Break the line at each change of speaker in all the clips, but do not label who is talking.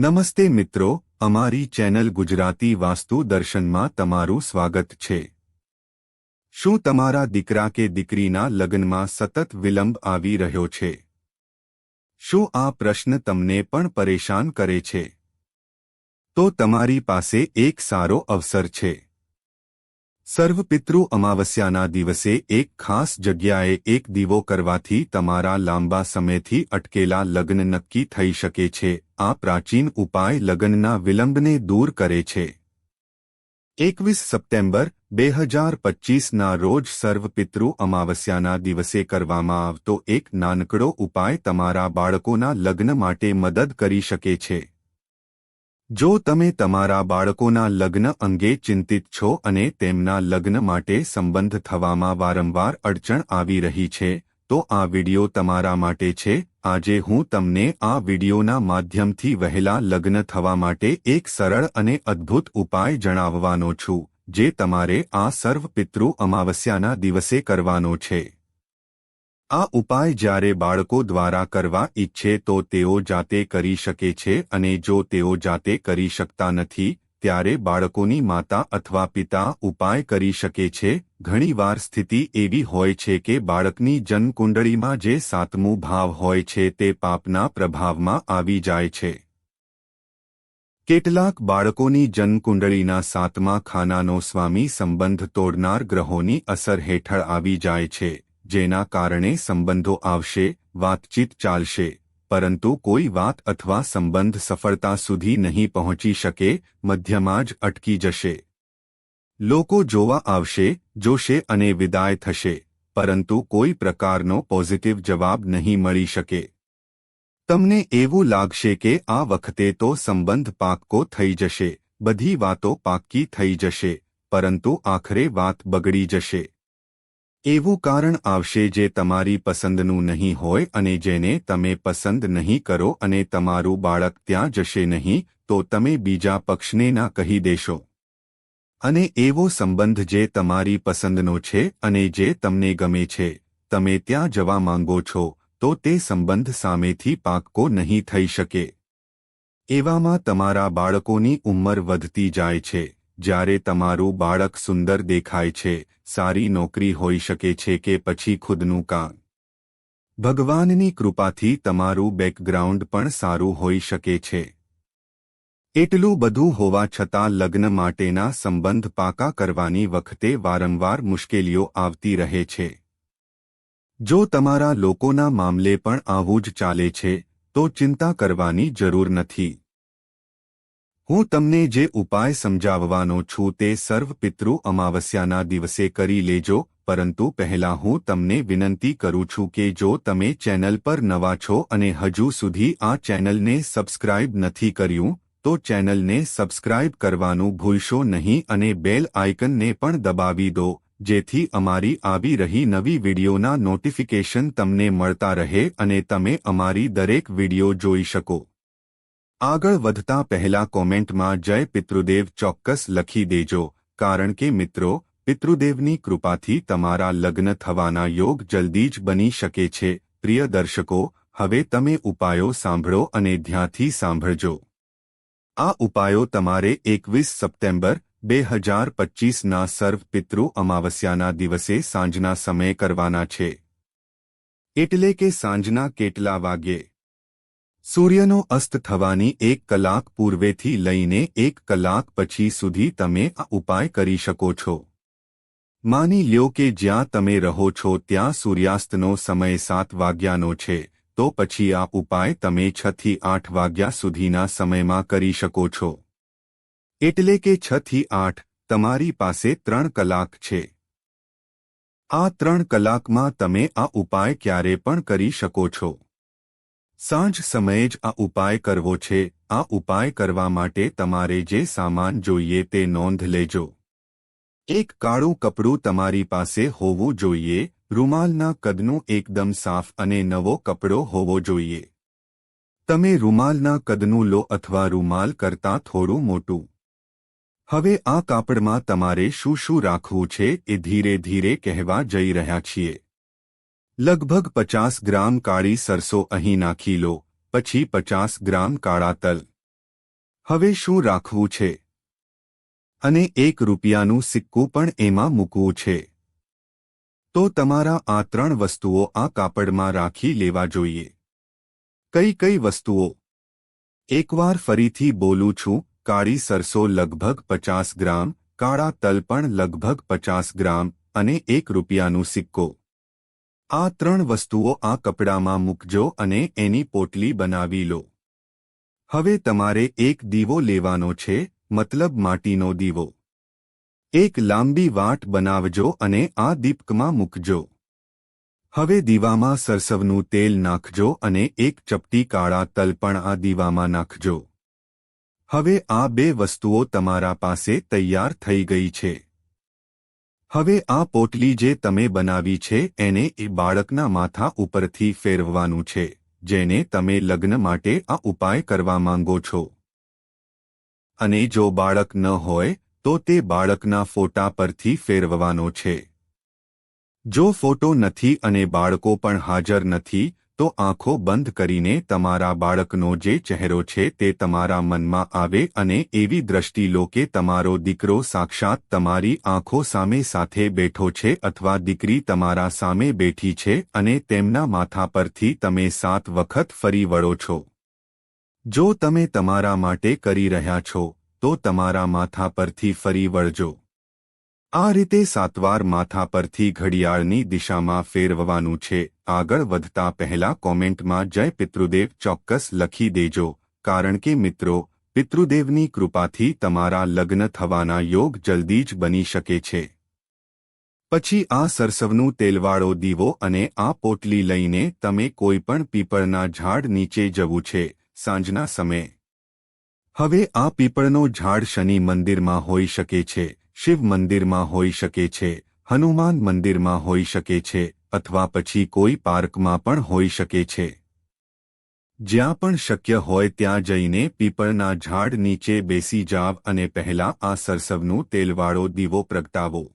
નમસ્તે મિત્રો, અમારી ચેનલ ગુજરાતી વાસ્તુ દર્શનમાં તમારું સ્વાગત છે. શું તમારા દીકરા કે દીકરીના લગ્નમાં સતત વિલંબ આવી રહ્યો છે? શું આ પ્રશ્ન તમને પણ પરેશાન કરે છે? તો તમારી પાસે એક સારો અવસર છે. સર્વપિતૃ અમાવસ્યાના દિવસે એક ખાસ જગ્યાએ એક દીવો કરવાથી તમારા લાંબા સમયથી અટકેલા લગ્ન નક્કી થઈ શકે છે. આ પ્રાચીન ઉપાય લગ્નના વિલંબને દૂર કરે છે. એકવીસ સપ્ટેમ્બર, બે હજાર પચ્ચીસના રોજ સર્વપિતૃ અમાવસ્યાના દિવસે કરવામાં આવતો એક નાનકડો ઉપાય તમારા બાળકોના લગ્ન માટે મદદ કરી શકે છે. જો તમે તમારા બાળકોના લગ્ન અંગે ચિંતિત છો અને તેમના લગ્ન માટે સંબંધ થવામાં વારંવાર અડચણ આવી રહી છે, તો આ વિડિયો તમારા માટે છે. આજે હું તમને આ વિડિયોના માધ્યમથી વહેલા લગ્ન થવા માટે એક સરળ અને અદ્ભુત ઉપાય જણાવવાનો છું, જે તમારે આ સર્વ પિતૃ અમાવસ્યાના દિવસે કરવાનો છે. આ ઉપાય જ્યારે બાળકો દ્વારા કરવા ઈચ્છે તો તેઓ જાતે કરી શકે છે અને જો તેઓ જાતે કરી શકતા નથી, ત્યારે બાળકોની માતા અથવા પિતા ઉપાય કરી શકે છે. ઘણીવાર સ્થિતિ એવી હોય છે કે બાળકની જન્મકુંડળીમાં જે સાતમું ભાવ હોય છે તે પાપના પ્રભાવમાં આવી જાય છે. કેટલાક બાળકોની જન્મકુંડળીના સાતમા ખાનાનો સ્વામી સંબંધ તોડનાર ગ્રહોની અસર હેઠળ આવી જાય છે. જેના કારણે સંબંધો આવશે, વાતચીત ચાલશે, પરંતુ કોઈ વાત અથવા સંબંધ સફળતા સુધી નહીં પહોંચી શકે, મધ્યમાં જ અટકી જશે. લોકો જોવા આવશે, જોશે અને વિદાય થશે, પરંતુ કોઈ પ્રકારનો પોઝિટિવ જવાબ નહીં મળી શકે. તમને એવું લાગશે કે આ વખતે તો સંબંધ પાક્કો થઈ જશે, બધી વાતો પાક્કી થઈ જશે, પરંતુ આખરે વાત બગડી જશે. એવું કારણ આવશે જે તમારી પસંદનું નહીં હોય અને જેને તમે પસંદ નહીં કરો અને તમારું બાળક ત્યાં જશે નહીં, તો તમે બીજા પક્ષને ના કહી દેશો. અને એવો સંબંધ જે તમારી પસંદનો છે અને જે તમને ગમે છે, તમે ત્યાં જવા માંગો છો, તો તે સંબંધ સામેથી પાક્કો નહીં થઈ શકે. એવામાં તમારા બાળકોની ઉંમર વધતી જાય છે. જ્યારે તમારું બાળક સુંદર દેખાય છે, સારી નોકરી હોઈ શકે છે કે પછી ખુદનું કામ. ભગવાનની કૃપાથી તમારું બેકગ્રાઉન્ડ પણ સારું હોઈ શકે છે. એટલું બધું હોવા છતાં લગ્ન માટેના સંબંધ પાકા કરવાની વખતે વારંવાર મુશ્કેલીઓ આવતી રહે છે. જો તમારા લોકોના મામલે પણ આવું જ ચાલે છે, તો ચિંતા કરવાની જરૂર નથી. હું તમને જે ઉપાય સમજાવવાનો છું તે સર્વ પિતૃ અમાવસ્યાના દિવસે કરી લેજો, પરંતુ પહેલા હું તમને વિનંતી કરું છું કે જો તમે ચેનલ પર નવા છો અને હજુ સુધી આ ચેનલને સબસ્ક્રાઇબ નથી કર્યું, તો ચેનલને સબસ્ક્રાઇબ કરવાનું ભૂલશો નહીં અને બેલ આઇકનને પણ દબાવી દો, જેથી અમારી આવી રહી નવી વિડીયોના નોટિફિકેશન તમને મળતા રહે અને તમે અમારી દરેક વીડિયો જોઈ શકો. આગળ વધતા પહેલા કોમેન્ટમાં જય પિતૃદેવ ચોક્કસ લખી દેજો, કારણ કે મિત્રો, પિતૃદેવની કૃપાથી તમારા લગ્ન થવાના યોગ જલ્દી જ બની શકે છે. પ્રિય દર્શકો, હવે તમે ઉપાયો સાંભળો અને ધ્યાનથી સાંભળજો. આ ઉપાયો તમારે એકવીસ સપ્ટેમ્બર, બે હજાર પચ્ચીસના સર્વ પિતૃ અમાવસ્યાના દિવસે સાંજના સમયે કરવાના છે. એટલે કે સાંજના કેટલા વાગ્યે? સૂર્યનો અસ્ત થવાની એક કલાક પૂર્વેથી લઈને એક કલાક પછી સુધી તમે આ ઉપાય કરી શકો છો. માની લ્યો કે જ્યાં તમે રહો છો ત્યાં સૂર્યાસ્તનો સમય સાત વાગ્યાનો છે, તો પછી આ ઉપાય તમે છથી આઠ વાગ્યા સુધીના સમયમાં કરી શકો છો. એટલે કે છથી આઠ તમારી પાસે ત્રણ કલાક છે. આ ત્રણ કલાકમાં તમે આ ઉપાય ક્યારે પણ કરી શકો છો. સાંજ સમયે જ આ ઉપાય કરવો છે. આ ઉપાય કરવા માટે તમારે જે સામાન જોઈએ તે નોંધ લેજો. એક કાળું કપડું તમારી પાસે હોવું જોઈએ. રૂમાલના કદનું એકદમ સાફ અને નવો કપડો હોવો જોઈએ. તમે રૂમાલના કદનું લો અથવા રૂમાલ કરતાં થોડું મોટું. હવે આ કાપડમાં તમારે શું શું રાખવું છે એ ધીરે ધીરે કહેવા જઈ રહ્યા છીએ. લગભગ પચાસ ગ્રામ કાળી સરસો અહીં નાખી લો, પછી પચાસ ગ્રામ કાળા તલ. હવે શું રાખવું છે? અને એક રૂપિયાનું સિક્કું પણ એમાં મૂકવું છે. તો તમારા આ ત્રણ વસ્તુઓ આ કાપડમાં રાખી લેવા જોઈએ. કઈ કઈ વસ્તુઓ? એકવાર ફરીથી બોલું છું, કાળી સરસો લગભગ પચાસ ગ્રામ, કાળા તલ પણ લગભગ પચાસ ગ્રામ, અને એક રૂપિયાનું સિક્કો. આ ત્રણ વસ્તુઓ આ કપડામાં મૂકજો અને એની પોટલી બનાવી લો. હવે તમારે એક દીવો લેવાનો છે, મતલબ માટીનો દીવો. એક લાંબી વાટ બનાવજો અને આ દીપકમાં મૂકજો. હવે દીવામાં સરસવનું તેલ નાખજો અને એક ચપટી કાળા તલ પણ આ દીવામાં નાખજો. હવે આ બે વસ્તુઓ તમારા પાસે તૈયાર થઈ ગઈ છે. હવે આ પોટલી જે તમે બનાવી છે, એને એ બાળકના માથા ઉપરથી ફેરવવાનું છે, જેને તમે લગ્ન માટે આ ઉપાય કરવા માંગો છો. અને જો બાળક ન હોય, તો તે બાળકના ફોટા પરથી ફેરવવાનો છે. જો ફોટો નથી અને બાળકો પણ હાજર નથી તો આંખો બંધ કરીને તમારા બાળકનો જે ચહેરો છે તે તમારા મનમાં આવે અને એવી દ્રષ્ટિ લો કે તમારો દીકરો સાક્ષાત તમારી આંખો સામે સાથે બેઠો છે અથવા દીકરી તમારા સામે બેઠી છે અને તેમના માથા પરથી તમે સાત વખત ફરી વળો છો. જો તમે તમારા માટે કરી રહ્યા છો, તો તમારા માથા પરથી ફરી વળજો. આ રીતે સાતવાર માથા પરથી ઘડિયાળની દિશામાં ફેરવવાનું છે. આગળ વધતા પહેલા કોમેન્ટમાં જય પિતૃદેવ ચોક્કસ લખી દેજો, કારણ કે મિત્રો, પિતૃદેવની કૃપાથી તમારા લગ્ન થવાના યોગ જલ્દી જ બની શકે છે. પછી આ સરસવનું તેલવાળો દીવો અને આ પોટલી લઈને તમે કોઈપણ પીપળના ઝાડ નીચે જવું છે, સાંજના સમયે. હવે આ પીપળનો ઝાડ શનિ મંદિરમાં હોઈ શકે છે. શિવ મંદિરમાં હોઈ શકે છે, હનુમાન મંદિરમાં હોઈ શકે છે, અથવા પછી કોઈ પાર્કમાં પણ હોઈ શકે છે. જ્યાં પણ શક્ય હોય ત્યાં જઈને પીપળના ઝાડ નીચે બેસી જાવ અને પહેલા આ સરસવનું તેલવાળો દીવો પ્રગટાવો.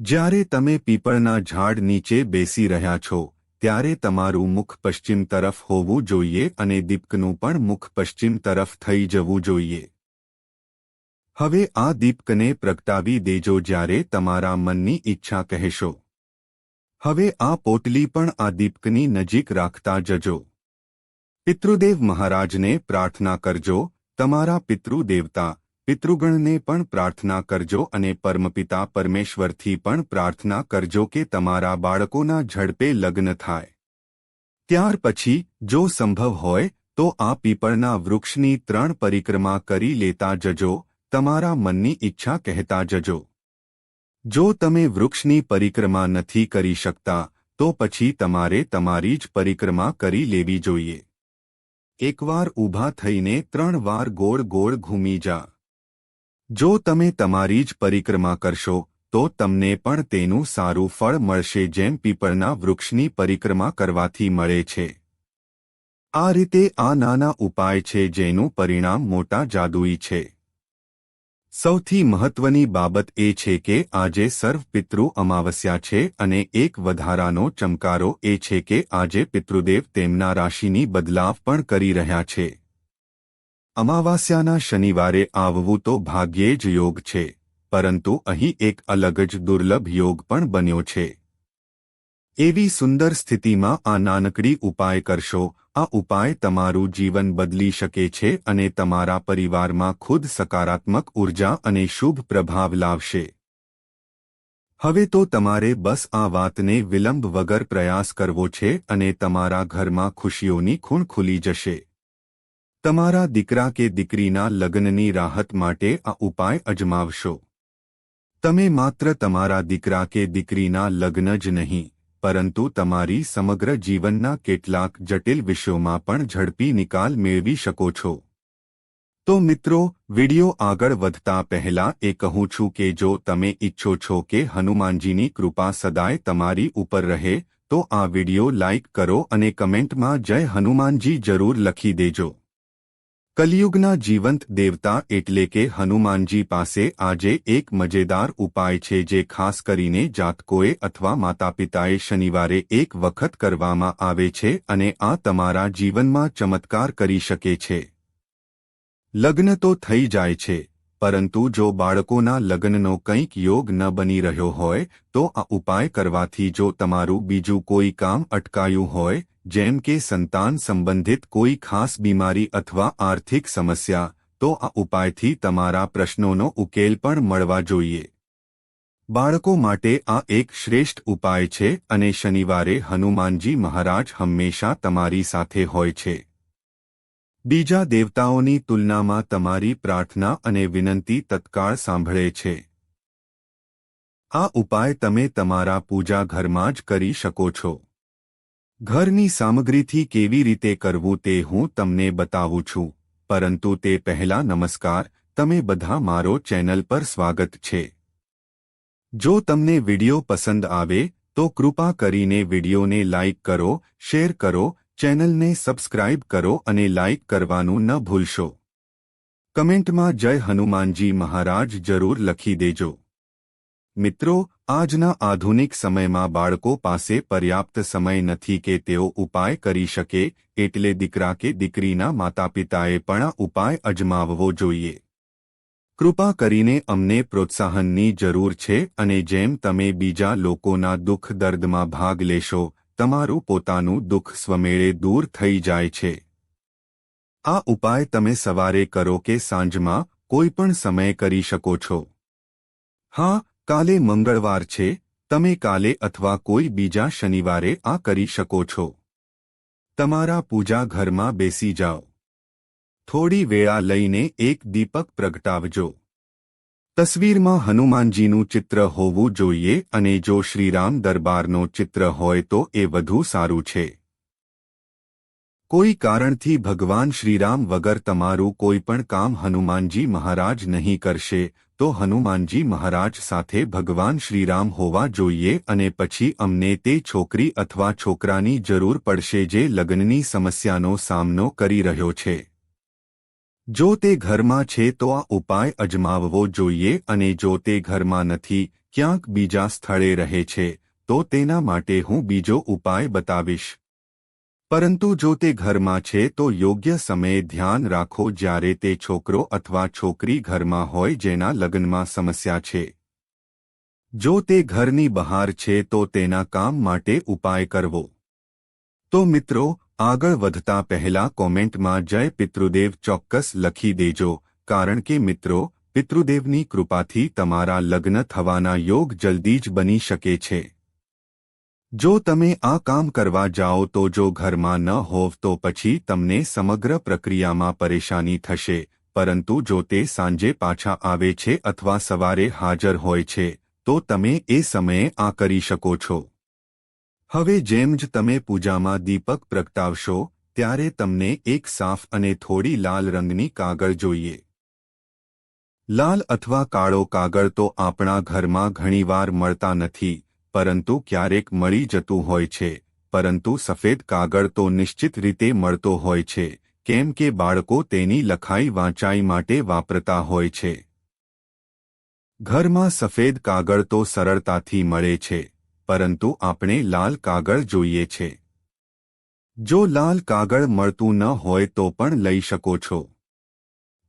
જ્યારે તમે પીપળના ઝાડ નીચે બેસી રહ્યા છો, ત્યારે તમારું મુખ પશ્ચિમ તરફ હોવું જોઈએ અને દીપકનું પણ મુખ પશ્ચિમ તરફ થઈ જવું જોઈએ. હવે આ દીપકને પ્રગટાવી દેજો જ્યારે તમારા મનની ઈચ્છા કહેશો. હવે આ પોટલી પણ આ દીપકની નજીક રાખતા જજો. પિતૃદેવ મહારાજને પ્રાર્થના કરજો, તમારા પિતૃદેવતા, પિતૃગણને પણ પ્રાર્થના કરજો અને પરમપિતા પરમેશ્વરથી પણ પ્રાર્થના કરજો કે તમારા બાળકોના ઝડપે લગ્ન થાય. ત્યાર પછી, જો સંભવ હોય, તો આ પીપળના વૃક્ષની ત્રણ પરિક્રમા કરી લેતા જજો તમારા મનની ઈચ્છા કહેતા જજો. જો તમે વૃક્ષની પરિક્રમા નથી કરી શકતા, તો પછી તમારે તમારી જ પરિક્રમા કરી લેવી જોઈએ. એકવાર ઊભા થઈને ત્રણ વાર ગોળ ગોળ ઘૂમી જા. જો તમે તમારી જ પરિક્રમા કરશો, તો તમને પણ તેનું સારું ફળ મળશે જેમ પીપળના વૃક્ષની પરિક્રમા કરવાથી મળે છે. આ રીતે આ નાના ઉપાય છે જેનું પરિણામ મોટા જાદુઈ છે. સૌથી મહત્વની બાબત એ છે કે આજે સર્વ પિતૃ અમાવસ્યા છે અને એક વધારાનો ચમકારો એ છે કે આજે પિતૃદેવ તેમના રાશિની બદલાવ પણ કરી રહ્યા છે. અમાવાસ્યાના શનિવારે આવવું તો ભાગ્યે જ યોગ છે, પરંતુ અહીં એક અલગ જ દુર્લભ યોગ પણ બન્યો છે. એવી સુંદર સ્થિતિમાં આ નાનકડી ઉપાય કરશો. આ ઉપાય તમારું જીવન બદલી શકે છે અને તમારા પરિવારમાં ખુદ સકારાત્મક ઊર્જા અને શુભ પ્રભાવ લાવશે. હવે તો તમારે બસ આ વાતને વિલંબ વગર પ્રયાસ કરવો છે અને તમારા ઘરમાં ખુશીઓની ખૂણ ખુલી જશે. તમારા દીકરા કે દીકરીના લગ્નની રાહત માટે આ ઉપાય અજમાવશો. તમે માત્ર તમારા દીકરા કે દીકરીના લગ્ન જ નહીં. પરંતુ તમારી સમગ્ર જીવનના કેટલાક જટિલ વિષયોમાં પણ ઝડપી નિકાલ મેળવી શકો છો. તો મિત્રો, વિડિયો આગળ વધતા પહેલા એ કહું છું કે જો તમે ઈચ્છો છો કે હનુમાનજીની કૃપા સદાય તમારી ઉપર રહે, તો આ વિડિયો લાઇક કરો અને કમેન્ટમાં જય હનુમાનજી જરૂર લખી દેજો. કલિયુગના જીવંત દેવતા એટલે કે હનુમાનજી પાસે આજે એક મજેદાર ઉપાય છે જે ખાસ કરીને જાતકોએ અથવા માતાપિતાએ શનિવારે એક વખત કરવામાં આવે છે અને આ તમારા જીવનમાં ચમત્કાર કરી શકે છે. લગ્ન તો થઈ જાય છે. પરંતુ જો બાળકોના લગ્નનો કંઈક યોગ ન બની રહ્યો હોય, તો આ ઉપાય કરવાથી જો તમારું બીજું કોઈ કામ અટકાયું હોય, જેમ કે સંતાન સંબંધિત કોઈ ખાસ બીમારી અથવા આર્થિક સમસ્યા, તો આ ઉપાયથી તમારા પ્રશ્નોનો ઉકેલ પણ મળવા જોઈએ. બાળકો માટે આ એક શ્રેષ્ઠ ઉપાય છે અને શનિવારે હનુમાનજી મહારાજ હંમેશા તમારી સાથે હોય છે. બીજા દેવતાઓની તુલનામાં તમારી પ્રાર્થના અને વિનંતી તત્કાળ સાંભળે છે. આ ઉપાય તમે તમારા પૂજા ઘરમાં જ કરી શકો છો. ઘરની સામગ્રીથી કેવી રીતે કરવું તે હું તમને બતાવું છું, પરંતુ તે પહેલા નમસ્કાર, તમે બધા મારો ચેનલ પર સ્વાગત છે. જો તમને વિડિયો પસંદ આવે, તો કૃપા કરીને વિડિયોને લાઇક કરો, શેર કરો ચેનલને સબસ્ક્રાઇબ કરો અને લાઇક કરવાનું ન ભૂલશો. કમેન્ટમાં જય હનુમાનજી મહારાજ જરૂર લખી દેજો. મિત્રો, આજના આધુનિક સમયમાં બાળકો પાસે પર્યાપ્ત સમય નથી કે તેઓ ઉપાય કરી શકે, એટલે દીકરા કે દીકરીના માતાપિતાએ પણ ઉપાય અજમાવવો જોઈએ. કૃપા કરીને અમને પ્રોત્સાહનની જરૂર છે અને જેમ તમે બીજા લોકોના દુઃખ દર્દમાં ભાગ લેશો તમારું પોતાનું દુઃખ સ્વમેળે દૂર થઈ જાય છે. આ ઉપાય તમે સવારે કરો કે સાંજમાં કોઈ પણ સમયે કરી શકો છો. હા, કાલે મંગળવાર છે, તમે કાલે અથવા કોઈ બીજા શનિવારે આ કરી શકો છો. તમારા પૂજા ઘરમાં બેસી જાઓ. થોડી વેળા લઈને એક દીપક પ્રગટાવજો. તસવીરમાં હનુમાનજીનું ચિત્ર હોવું જોઈએ અને જો શ્રીરામ દરબારનો ચિત્ર હોય તો એ વધુ સારું છે. કોઈ કારણથી ભગવાન શ્રીરામ વગર તમારું કોઈ પણ કામ હનુમાનજી મહારાજ નહીં કરશે, તો હનુમાનજી મહારાજ સાથે ભગવાન શ્રીરામ હોવા જોઈએ અને પછી અમને તે છોકરી અથવા છોકરાની જરૂર પડશે જે લગ્નની સમસ્યાનો સામનો કરી રહ્યો છે. જો તે ઘરમાં છે તો આ ઉપાય અજમાવવો જોઈએ અને જો તે ઘરમાં નથી, ક્યાંક બીજા સ્થળે રહે છે, તો તેના માટે હું બીજો ઉપાય બતાવીશ. પરંતુ જો તે ઘરમાં છે તો યોગ્ય સમયે ધ્યાન રાખો જ્યારે તે છોકરો અથવા છોકરી ઘરમાં હોય જેના લગ્નમાં સમસ્યા છે. જો તે ઘરની બહાર છે તો તેના કામ માટે ઉપાય કરવો. તો મિત્રો આગળ વધતા પહેલા કોમેન્ટમાં જય પિતૃદેવ ચોક્કસ લખી દેજો, કારણ કે મિત્રો, પિતૃદેવની કૃપાથી તમારા લગ્ન થવાના યોગ જલ્દી જ બની શકે છે. જો તમે આ કામ કરવા જાઓ તો જો ઘરમાં ન હોવ તો પછી તમને સમગ્ર પ્રક્રિયામાં પરેશાની થશે, પરંતુ જો તે સાંજે પાછા આવે છે અથવા સવારે હાજર હોય છે, તો તમે એ સમયે આ કરી શકો છો. હવે જેમ જ તમે પૂજામાં દીપક પ્રગટાવશો, ત્યારે તમને એક સાફ અને થોડી લાલ રંગની કાગળ જોઈએ. લાલ અથવા કાળો કાગળ તો આપણા ઘરમાં ઘણીવાર મળતા નથી, પરંતુ ક્યારેક મળી જતું હોય છે, પરંતુ સફેદ કાગળ તો નિશ્ચિત રીતે મળતો હોય છે, કેમ કે બાળકો તેની લખાઈ વાંચાઈ માટે વાપરતા હોય છે. ઘરમાં સફેદ કાગળ તો સરળતાથી મળે છે પરંતુ આપણે લાલ કાગળ જોઈએ છે. જો લાલ કાગળ મળતું ન હોય તો પણ લઈ શકો છો.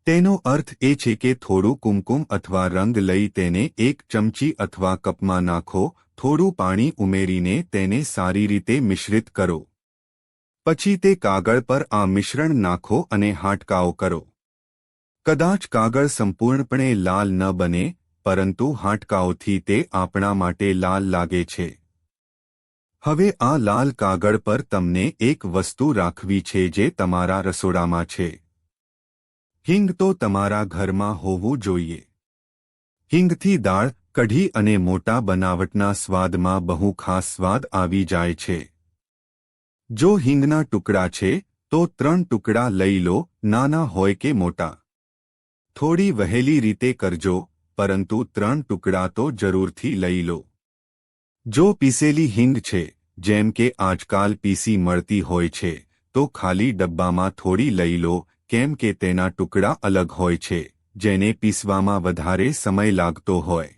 તેનો અર્થ એ છે કે થોડું કુમકુમ અથવા રંગ લઈ તેને એક ચમચી અથવા કપમાં નાખો, થોડું પાણી ઉમેરીને તેને સારી રીતે મિશ્રિત કરો. પછી તે કાગળ પર આ મિશ્રણ નાખો અને હાટકાઓ કરો. કદાચ કાગળ સંપૂર્ણપણે લાલ ન બને પરંતુ હાટકાઓથી તે આપણા માટે લાલ લાગે છે. હવે આ લાલ કાગળ પર તમને એક વસ્તુ રાખવી છે જે તમારા રસોડામાં છે. હિંગ તો તમારા ઘરમાં હોવું જોઈએ. હિંગથી દાળ, કઢી અને મોટા બનાવટના સ્વાદમાં બહુ ખાસ સ્વાદ આવી જાય છે. જો હિંગના ટુકડા છે, તો ત્રણ ટુકડા લઈ લો, નાના હોય કે મોટા. થોડી વહેલી રીતે કરજો પરંતુ ત્રણ ટુકડા તો જરૂરથી લઈ લો. જો પીસેલી હિંગ છે, જેમ કે આજકાલ પીસી મળતી હોય છે, તો ખાલી ડબ્બામાં થોડી લઈ લો, કેમ કે તેના ટુકડા અલગ હોય છે, જેને પીસવામાં વધારે સમય લાગતો હોય.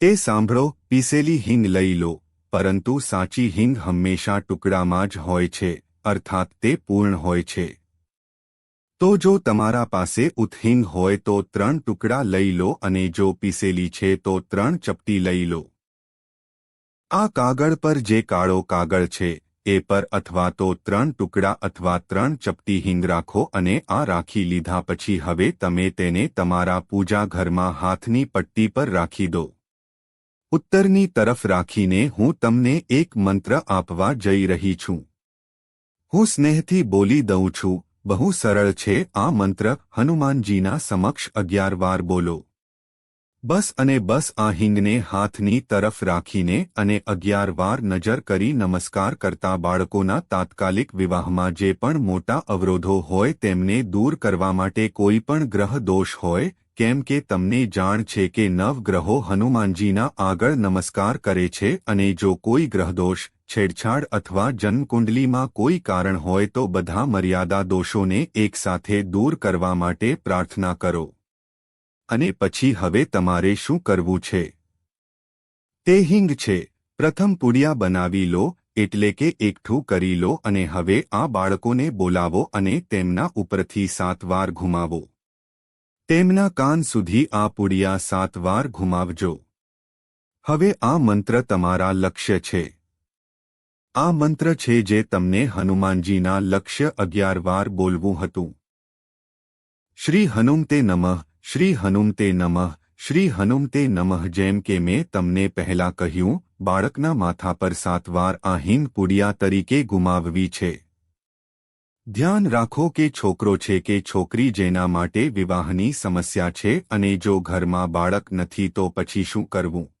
તે સાંભળો, પીસેલી હિંગ લઈ લો, પરંતુ સાચી હિંગ હંમેશા ટુકડામાં જ હોય છે, અર્થાત તે પૂર્ણ હોય છે. તો જો તમારા પાસે ઉથહિંગ હોય તો ત્રણ ટુકડા લઈ લો અને જો પીસેલી છે તો ત્રણ ચપટી લઈ લો. આ કાગળ પર જે કાળો કાગળ છે, એ પર અથવા તો ત્રણ ટુકડા અથવા ત્રણ ચપટી હિંગ રાખો અને આ રાખી લીધા પછી હવે તમે તેને તમારા પૂજા ઘરમાં હાથની પટ્ટી પર રાખી દો. ઉત્તરની તરફ રાખીને હું તમને એક મંત્ર આપવા જઈ રહી છું. હું સ્નેહથી બોલી દઉં છું બહુ સરળ છે આ મંત્ર હનુમાનજીના સમક્ષ અગિયાર વાર બોલો. બસ અને બસ આ હિંગને હાથની તરફ રાખીને અને અગિયાર વાર નજર કરી નમસ્કાર કરતા બાળકોના તાત્કાલિક વિવાહમાં જે પણ મોટા અવરોધો હોય તેમને દૂર કરવા માટે કોઈ પણ ગ્રહ દોષ હોય કેમ કે તમને જાણ છે કે નવગ્રહો હનુમાનજીના આગળ નમસ્કાર કરે છે અને જો કોઈ ગ્રહદોષ છેડછાડ અથવા જન્મકુંડલીમાં કોઈ કારણ હોય તો બધા મર્યાદા દોષોને એકસાથે દૂર કરવા માટે પ્રાર્થના કરો. અને પછી હવે તમારે શું કરવું છે? તે હિંગ છે. પ્રથમ પુડિયા બનાવી લો, એટલે કે એકઠું કરી લો અને હવે આ બાળકોને બોલાવો અને તેમના ઉપરથી સાત વાર ઘુમાવો. તેમના કાન સુધી આ પુડિયા સાત વાર ઘુમાવજો. હવે આ મંત્ર તમારા લક્ષ્ય છે. આ મંત્ર છે જે તમને હનુમાનજીના લક્ષ્ય અગિયાર વાર બોલવું હતું. શ્રી હનુમતે નમઃ, શ્રી હનુમતે નમઃ, શ્રી હનુમતે નમઃ જેમ કે મેં તમને પહેલા કહ્યું, બાળકના માથા પર સાત વાર આ પુડિયા તરીકે ગુમાવવી છે. ધ્યાન રાખો કે છોકરો છે કે છોકરી જેના માટે વિવાહની સમસ્યા છે અને જો ઘરમાં બાળક નથી તો પછી શું કરવું?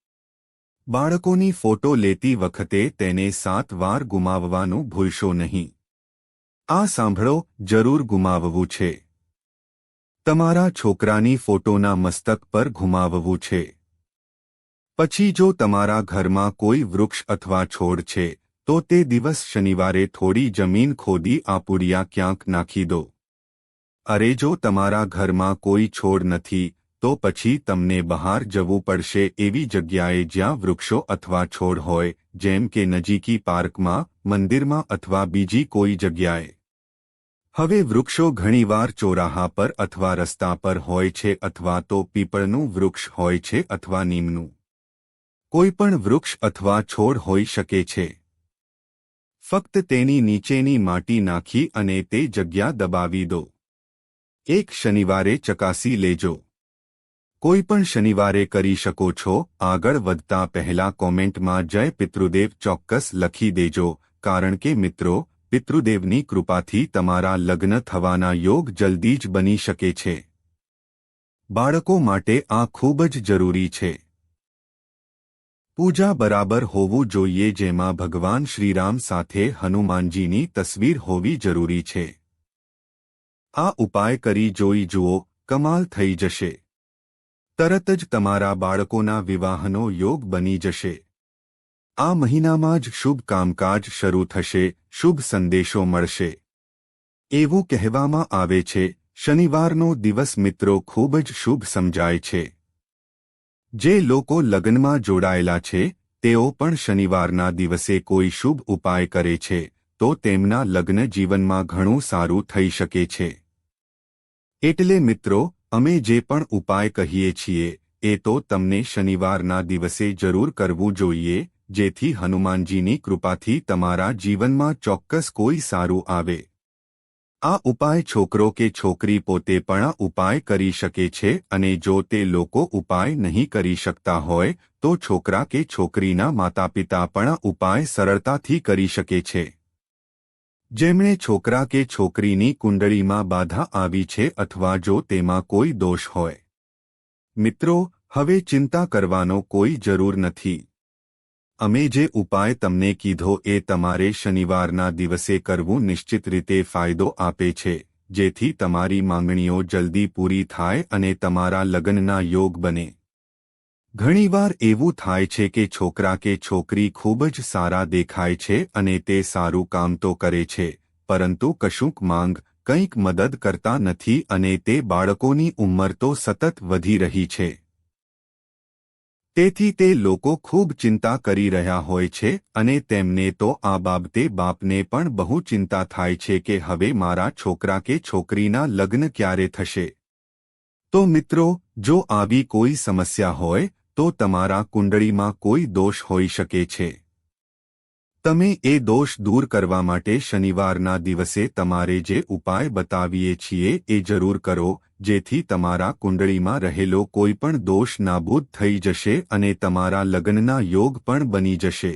બાળકોની ફોટો લેતી વખતે તેને સાત વાર ગુમાવવાનું ભૂલશો નહીં. આ સાંભળો, જરૂર ગુમાવવું છે. તમારા છોકરાની ફોટોના મસ્તક પર ગુમાવવું છે. પછી જો તમારા ઘરમાં કોઈ વૃક્ષ અથવા છોડ છે તો તે દિવસ શનિવારે થોડી જમીન ખોદી આ પુડિયા ક્યાંક નાખી દો. અરે જો તમારા ઘરમાં કોઈ છોડ નથી, તો પછી તમને બહાર જવું પડશે એવી જગ્યાએ જ્યાં વૃક્ષો અથવા છોડ હોય, જેમ કે નજીકી પાર્કમાં, મંદિરમાં અથવા બીજી કોઈ જગ્યાએ. હવે વૃક્ષો ઘણીવાર ચોરાહા પર અથવા રસ્તા પર હોય છે અથવા તો પીપળનું વૃક્ષ હોય છે અથવા નીમનું. કોઈપણ વૃક્ષ અથવા છોડ હોઈ શકે છે. ફક્ત તેની નીચેની માટી નાખી અને તે જગ્યા દબાવી દો. એક શનિવારે ચકાસી લેજો. કોઈ પણ શનિવારે કરી શકો છો, આગળ વધતા પહેલા કોમેન્ટમાં જય પિતૃદેવ ચોક્કસ લખી દેજો, કારણ કે મિત્રો, પિતૃદેવની કૃપાથી તમારા લગ્ન થવાના યોગ જલ્દી જ બની શકે છે. બાળકો માટે આ ખૂબ જ જરૂરી છે. પૂજા બરાબર હોવું જોઈએ જેમાં ભગવાન શ્રીરામ સાથે હનુમાનજીની તસવીર હોવી જરૂરી છે. આ ઉપાય કરી જોઈ જુઓ, કમાલ થઈ જશે. તરત જ તમારા બાળકોના વિવાહનો યોગ બની જશે. આ મહિનામાં જ શુભ કામકાજ શરૂ થશે, શુભ સંદેશો મળશે. એવું કહેવામાં આવે છે, શનિવારનો દિવસ મિત્રો ખૂબ જ શુભ સમજાય છે. જે લોકો લગ્નમાં જોડાયેલા છે, તેઓ પણ શનિવારના દિવસે કોઈ શુભ ઉપાય કરે છે, તો તેમના લગ્ન જીવનમાં ઘણું સારું થઈ શકે છે. એટલે મિત્રો, અમે જે પણ ઉપાય કહીએ છીએ, એ તો તમને શનિવારના દિવસે જરૂર કરવું જોઈએ, જેથી હનુમાનજીની કૃપાથી તમારા જીવનમાં ચોક્કસ કોઈ સારું આવે. આ ઉપાય છોકરો કે છોકરી પોતે પણ ઉપાય કરી શકે છે અને જો તે લોકો ઉપાય નહીં કરી શકતા હોય, તો છોકરા કે છોકરીના માતાપિતા પણ ઉપાય સરળતાથી કરી શકે છે. જેમણે છોકરા કે છોકરીની કુંડળીમાં બાધા આવી છે અથવા જો તેમાં કોઈ દોષ હોય. મિત્રો, હવે ચિંતા કરવાનો કોઈ જરૂર નથી. અમે જે ઉપાય તમને કીધો એ તમારે શનિવારના દિવસે કરવું નિશ્ચિત રીતે ફાયદો આપે છે, જેથી તમારી માંગણીઓ જલ્દી પૂરી થાય અને તમારા લગ્નના યોગ બને. ઘણીવાર એવું થાય છે કે છોકરા કે છોકરી ખૂબ જ સારા દેખાય છે અને તે સારું કામ તો કરે છે, પરંતુ કશુંક માંગ, કંઈક મદદ કરતા નથી અને તે બાળકોની ઉંમર તો સતત વધી રહી છે. તેથી તે લોકો ખૂબ ચિંતા કરી રહ્યા હોય છે અને તેમને તો આ બાબતે બાપને પણ બહુ ચિંતા થાય છે કે હવે મારા છોકરા કે છોકરીના લગ્ન ક્યારે થશે. તો મિત્રો, જો આવી કોઈ સમસ્યા હોય, તો તમારા કુંડળીમાં કોઈ દોષ હોઈ શકે છે. તમે એ દોષ દૂર કરવા માટે શનિવારના દિવસે તમારે જે ઉપાય બતાવીએ છીએ એ જરૂર કરો જેથી તમારા કુંડળીમાં રહેલો કોઈ પણ દોષ નાબૂદ થઈ જશે અને તમારા લગ્નના યોગ પણ બની જશે.